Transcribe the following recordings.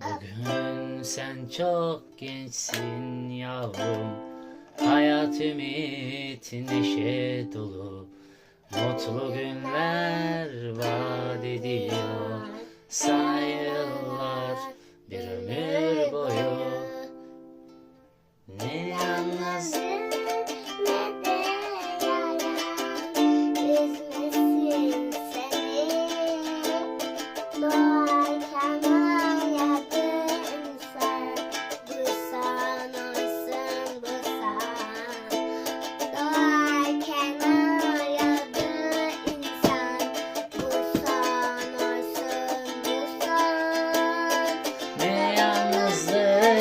Bugün sen çok gençsin yavrum. Hayat ümit neşe dolu. Mutlu günler vaat ediyor. Sana bir ömür boyu. Ne yalnız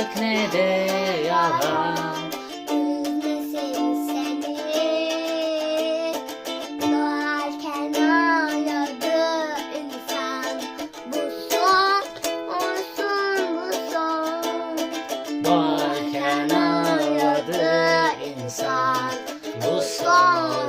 yalnızlık ne de yalan Doğarken ağladı insan. Bu son